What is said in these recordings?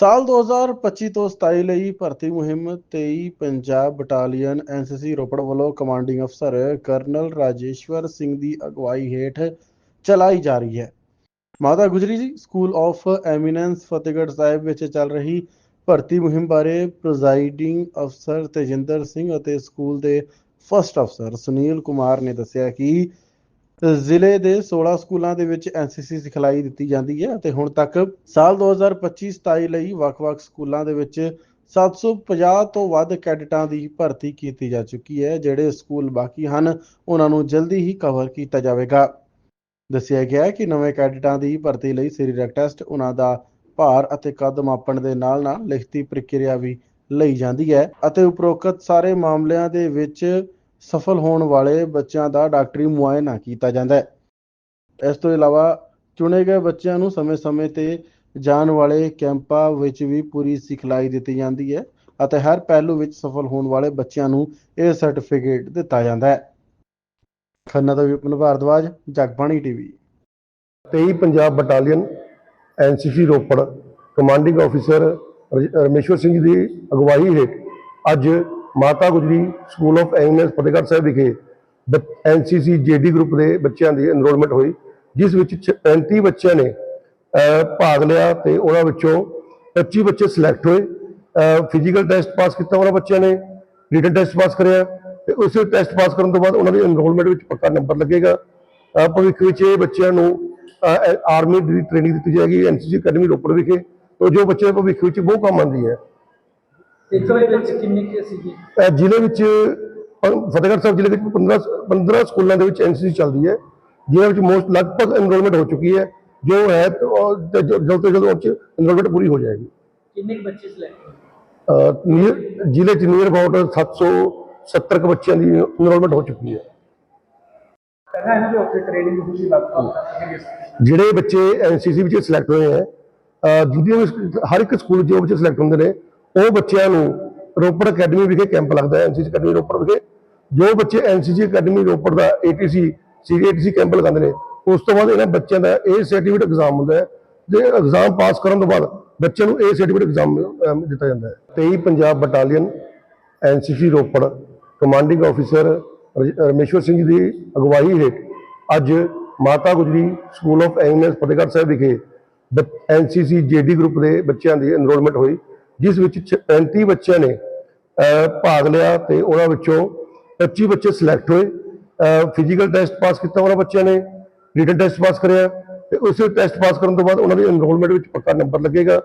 ਸਾਲ 2025 ਤੋਂ 27 ਲਈ ਭਰਤੀ ਮੁਹਿੰਮ 23 ਪੰਜਾਬ ਬਟਾਲੀਅਨ ਐਨਸੀਸੀ ਰੋਪੜ ਵੱਲੋਂ ਕਮਾਂਡਿੰਗ ਅਫਸਰ ਕਰਨਲ ਰਾਜੇਸ਼ਵਰ ਸਿੰਘ ਦੀ ਅਗਵਾਈ ਹੇਠ ਚਲਾਈ ਜਾ ਰਹੀ ਹੈ। Mata Gujri ji school of eminence Fatehgarh Sahib ਵਿੱਚ ਚੱਲ ਰਹੀ ਭਰਤੀ ਮੁਹਿੰਮ ਬਾਰੇ ਪ੍ਰੈਜ਼ਾਈਡਿੰਗ ਅਫਸਰ ਤੇਜਿੰਦਰ ਸਿੰਘ ਅਤੇ ਸਕੂਲ ਦੇ ਫਸਟ ਅਫਸਰ ਸੁਨੀਲ ਕੁਮਾਰ ਨੇ ਦੱਸਿਆ ਕਿ ਜ਼ਿਲ੍ਹੇ ਦੇ 16 ਸਕੂਲਾਂ ਦੇ ਵਿੱਚ ਐਨਸੀਸੀ ਸਿਖਲਾਈ ਦਿੱਤੀ ਜਾਂਦੀ ਹੈ ਅਤੇ ਹੁਣ ਤੱਕ ਸਾਲ 2025-27 ਲਈ ਵੱਖ-ਵੱਖ ਸਕੂਲਾਂ ਦੇ ਵਿੱਚ 750 ਤੋਂ ਵੱਧ ਕੈਡਟਾਂ ਦੀ ਭਰਤੀ ਕੀਤੀ ਜਾ ਚੁੱਕੀ ਹੈ, ਜਿਹੜੇ ਸਕੂਲ ਬਾਕੀ ਹਨ, ਉਹਨਾਂ ਨੂੰ ਜਲਦੀ ਹੀ ਕਵਰ ਕੀਤਾ ਜਾਵੇਗਾ। ਦੱਸਿਆ ਗਿਆ ਹੈ ਕਿ ਨਵੇਂ ਕੈਡਟਾਂ ਦੀ ਭਰਤੀ ਲਈ ਸਰੀਰਕ ਟੈਸਟ ਉਹਨਾਂ ਦਾ ਭਾਰ ਅਤੇ ਕੱਦ ਮਾਪਣ ਦੇ ਨਾਲ-ਨਾਲ ਲਿਖਤੀ ਪ੍ਰਕਿਰਿਆ ਵੀ ਲਈ ਜਾਂਦੀ ਹੈ ਅਤੇ ਉਪਰੋਕਤ ਸਾਰੇ ਮਾਮਲਿਆਂ ਦੇ ਵਿੱਚ ਸਫਲ ਹੋਣ ਵਾਲੇ ਬੱਚਿਆਂ ਦਾ ਡਾਕਟਰੀ ਮੁਆਇਨਾ ਕੀਤਾ ਜਾਂਦਾ ਹੈ। ਇਸ ਤੋਂ ਇਲਾਵਾ ਚੁਣੇ ਗਏ ਬੱਚਿਆਂ ਨੂੰ ਸਮੇਂ-ਸਮੇਂ ਤੇ ਜਾਣ ਵਾਲੇ ਕੈਂਪਾਂ ਵਿੱਚ ਵੀ ਪੂਰੀ ਸਿਖਲਾਈ ਦਿੱਤੀ ਜਾਂਦੀ ਹੈ ਅਤੇ ਹਰ ਪਹਿਲੂ ਵਿੱਚ ਸਫਲ ਹੋਣ ਵਾਲੇ ਬੱਚਿਆਂ ਨੂੰ ਇਹ ਸਰਟੀਫਿਕੇਟ ਦਿੱਤਾ ਜਾਂਦਾ ਹੈ। ਖੰਨਾ ਦਾ Vipan Bhardwaj, Jagbani TV. 23 Punjab battalion NCC Ropar, commanding officer ਰਜ- ਰਮੇਸ਼ਵਰ ਸਿੰਘ ਦੀ ਅਗਵਾਈ ਹੇਠ ਅੱਜ Mata Gujri school of eminence Fatehgarh Sahib ਵਿਖੇ ਐਨਸੀਸੀ ਜੇਡੀ ਗਰੁੱਪ ਦੇ ਬੱਚਿਆਂ ਦੀ ਐਨਰੋਲਮੈਂਟ ਹੋਈ, ਜਿਸ ਵਿੱਚ ਛ- 35 ਬੱਚਿਆਂ ਨੇ ਭਾਗ ਲਿਆ ਤੇ ਉਹਨਾਂ ਵਿੱਚੋਂ 25 ਬੱਚੇ ਸਿਲੈਕਟ ਹੋਏ। ਫਿਜ਼ੀਕਲ ਟੈਸਟ ਪਾਸ ਕੀਤਾ ਉਹਨਾਂ ਬੱਚਿਆਂ ਨੇ ਰਿਟਨ ਟੈਸਟ ਪਾਸ ਕਰਿਆ ਤੇ ਉਸ ਟੈਸਟ ਪਾਸ ਕਰਨ ਤੋਂ ਬਾਅਦ ਉਹਨਾਂ ਦੀ ਐਨਰੋਲਮੈਂਟ ਵਿੱਚ ਪੱਕਾ ਨੰਬਰ ਲੱਗੇਗਾ। ਭਵਿੱਖ ਵਿੱਚ ਇਹ ਬੱਚਿਆਂ ਨੂੰ ਆਰਮੀ ਦੀ ਟ੍ਰੇਨਿੰਗ ਦਿੱਤੀ ਜਾਏਗੀ ਐਨਸੀਸੀ ਅਕੈਡਮੀ ਰੋਪੜ ਵਿਖੇ। ਤੋਂ ਜੋ ਬੱਚੇ ਭਵਿੱਖ ਵਿੱਚ ਬਹੁਤ ਕੰਮ ਆਉਂਦੀ ਹੈ ਇੱਕ ਵਾਰ ਵਿੱਚ ਕਿੰਨੀ ਕਿ ਸੀਗੀ? ਅਹ ਜ਼ਿਲ੍ਹੇ ਵਿੱਚ ਫਤਿਹਗੜ੍ਹ ਸਾਹਿਬ ਜ਼ਿਲ੍ਹੇ ਵਿੱਚ 15 15 ਸਕੂਲਾਂ ਦੇ ਵਿੱਚ ਐਨਸੀਸੀ ਚੱਲਦੀ ਹੈ ਜਿਹਨਾਂ ਵਿੱਚ ਮੋਸਟ ਲਗਭਗ ਐਨਰੋਲਮੈਂਟ ਹੋ ਚੁੱਕੀ ਹੈ। ਜੋ ਹੈ ਤੇ ਉਹ ਤੇ ਜੋ- ਜਲਦ ਤੋਂ ਜਲਦ ਉਹ 'ਚ ਐਨਰੋਲਮੈਂਟ ਪੂਰੀ ਹੋ ਜਾਏਗੀ। ਕਿੰਨੇ ਕੁ ਬੱਚੇ ਸਿਲੈਕਟ ਹੋਏ? ਅਹ ਨੀਅਰ- ਜ਼ਿਲ੍ਹੇ 'ਚ ਨੀਅਰ ਅਬਾਊਟ 770 ਕੁ ਬੱਚਿਆਂ ਦੀ ਐਨਰੋਲਮੈਂਟ ਹੋ ਚੁੱਕੀ ਹੈ। ਪਹਿਲਾਂ ਇਹਨਾਂ ਦੇ ਉੱਤੇ ਟ੍ਰੇਨਿੰਗ ਹੁੰਦੀ ਲੱਗ ਜਿਹੜੇ ਬੱਚੇ ਐਨਸੀਸੀ ਵਿੱਚ ਸਿਲੈਕਟ ਹੋਏ ਹੈ ਅਹ ਜਿਹਦੇ ਵਿੱਚ ਹਰ ਇੱਕ ਸਕੂਲ ਜੋ ਬੱਚੇ ਸਿਲੈਕਟ ਹੁੰਦੇ ਨੇ। ਉਹ ਬੱਚਿਆਂ ਨੂੰ ਰੋਪੜ ਅਕੈਡਮੀ ਵਿਖੇ ਕੈਂਪ ਲੱਗਦਾ ਹੈ ਐਨਸੀਸੀ ਅਕੈਡਮੀ ਰੋਪੜ ਵਿਖੇ। ਜੋ ਬੱਚੇ ਐਨਸੀਸੀ ਅਕੈਡਮੀ ਰੋਪੜ ਦਾ ਏਟੀਸੀ ਸੀਏਟੀਸੀ ਕੈਂਪ ਲਗਾਉਂਦੇ ਨੇ, ਉਸ ਤੋਂ ਬਾਅਦ ਇਹਨਾਂ ਬੱਚਿਆਂ ਦਾ ਇਹ ਸਰਟੀਫਿਕੇਟ ਐਗਜ਼ਾਮ ਹੁੰਦਾ ਹੈ, ਜੇ ਐਗਜ਼ਾਮ ਪਾਸ ਕਰਨ ਤੋਂ ਬਾਅਦ ਬੱਚਿਆਂ ਨੂੰ ਇਹ ਸਰਟੀਫਿਕੇਟ ਐਗਜ਼ਾਮ ਦਿੱਤਾ ਜਾਂਦਾ ਹੈ। 23 Punjab battalion NCC Ropar commanding officer ਰਜ- ਰਮੇਸ਼ਵਰ ਸਿੰਘ ਦੀ ਅਗਵਾਈ ਹੇਠ ਅੱਜ Mata Gujri school of eminence Fatehgarh Sahib ਵਿਖੇ ਐਨਸੀਸੀ ਜੇਡੀ ਗਰੁੱਪ ਦੇ ਬੱਚਿਆਂ ਦੀ ਐਨਰੋਲਮੈਂਟ ਹੋਈ। ਜਿਸ ਵਿੱਚ ਛ- 35 ਬੱਚਿਆਂ ਨੇ ਭਾਗ ਲਿਆ ਤੇ ਉਹਨਾਂ ਵਿੱਚੋਂ 25 ਬੱਚੇ ਸਿਲੈਕਟ ਹੋਏ। ਫਿਜ਼ੀਕਲ ਟੈਸਟ ਪਾਸ ਕੀਤਾ ਉਹਨਾਂ ਬੱਚਿਆਂ ਨੇ ਰਿਟਨ ਟੈਸਟ ਪਾਸ ਕਰਿਆ ਤੇ ਉਸ ਟੈਸਟ ਪਾਸ ਕਰਨ ਤੋਂ ਬਾਅਦ ਉਹਨਾਂ ਦੀ ਐਨਰੋਲਮੈਂਟ ਵਿੱਚ ਪੱਕਾ ਨੰਬਰ ਲੱਗੇਗਾ।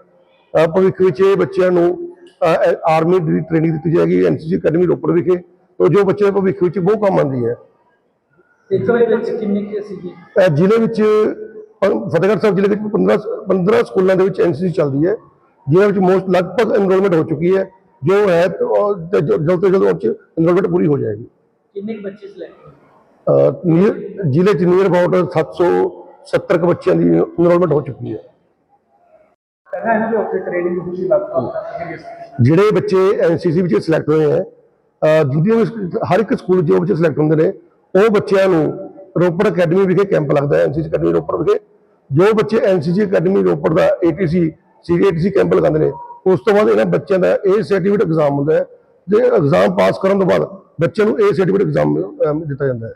ਭਵਿੱਖ ਵਿੱਚ ਇਹ ਬੱਚਿਆਂ ਨੂੰ ਆਰਮੀ ਦੀ ਟ੍ਰੇਨਿੰਗ ਦਿੱਤੀ ਜਾਏਗੀ ਐਨਸੀਸੀ ਅਕੈਡਮੀ ਰੋਪੜ ਵਿਖੇ ਤੋਂ ਜੋ ਬੱਚੇ ਭਵਿੱਖ ਵਿੱਚ ਬਹੁਤ ਕੰਮ ਆਉਂਦੀ ਹੈ। ਵਾਰ ਵਿੱਚ ਕਿੰਨੀ ਕਿ ਸੀਗੀ ਜ਼ਿਲ੍ਹੇ ਵਿੱਚ ਫਤਿਹਗੜ੍ਹ ਸਾਹਿਬ ਜ਼ਿਲ੍ਹੇ ਵਿੱਚ 15 15 ਸਕੂਲਾਂ ਦੇ ਵਿੱਚ ਐਨਸੀਸੀ ਚੱਲਦੀ ਹੈ। ਜਿਹਨਾਂ ਵਿੱਚ ਮੋਸਟ ਲਗਭਗ ਐਨਰੋਲਮੈਂਟ ਹੋ ਚੁੱਕੀ ਹੈ। ਜੋ ਹੈ ਜਲਦ ਤੋਂ ਜਲਦ ਐਨਰੋਲਮੈਂਟ ਪੂਰੀ ਹੋ ਜਾਏਗੀ। ਕਿੰਨੇ ਬੱਚੇ ਸਿਲੈਕਟ ਨੀਅਰ- ਜ਼ਿਲ੍ਹੇ 'ਚ ਨੀਅਰ ਅਬਾਊਟ 770 ਕੁ ਬੱਚਿਆਂ ਦੀ ਐਨਰੋਲਮੈਂਟ ਹੋ ਚੁੱਕੀ ਹੈ। ਪਹਿਲਾਂ ਇਹਨਾਂ ਦੇ ਉੱਤੇ ਟ੍ਰੇਨਿੰਗ ਹੁੰਦੀ ਲੱਗ ਜਿਹੜੇ ਬੱਚੇ ਐਨਸੀਸੀ ਵਿੱਚ ਸਿਲੈਕਟ ਹੋਏ ਹੈ ਜਿਹਦੇ ਹਰ ਇੱਕ ਸਕੂਲ ਜੋ ਬੱਚੇ ਸਿਲੈਕਟ ਹੁੰਦੇ ਨੇ ਉਹ ਬੱਚਿਆਂ ਨੂੰ ਰੋਪੜ ਅਕੈਡਮੀ ਵਿਖੇ ਕੈਂਪ ਲੱਗਦਾ ਹੈ ਐਨਸੀਸੀ ਅਕੈਡਮੀ ਰੋਪੜ ਵਿਖੇ। ਜੋ ਬੱਚੇ ਐਨਸੀਸੀ ਅਕੈਡਮੀ ਰੋਪੜ ਦਾ ਏਟੀਸੀ ਸੀਏਟੀਸੀ ਕੈਂਪ ਲਗਾਉਂਦੇ ਨੇ। ਉਸ ਤੋਂ ਬਾਅਦ ਇਹਨਾਂ ਬੱਚਿਆਂ ਦਾ ਇਹ ਸਰਟੀਫਿਕੇਟ ਐਗਜ਼ਾਮ ਹੁੰਦਾ ਹੈ। ਜੇ ਐਗਜ਼ਾਮ ਪਾਸ ਕਰਨ ਤੋਂ ਬਾਅਦ ਬੱਚਿਆਂ ਨੂੰ ਇਹ ਸਰਟੀਫਿਕੇਟ ਐਗਜ਼ਾਮ ਦਿੱਤਾ ਜਾਂਦਾ ਹੈ।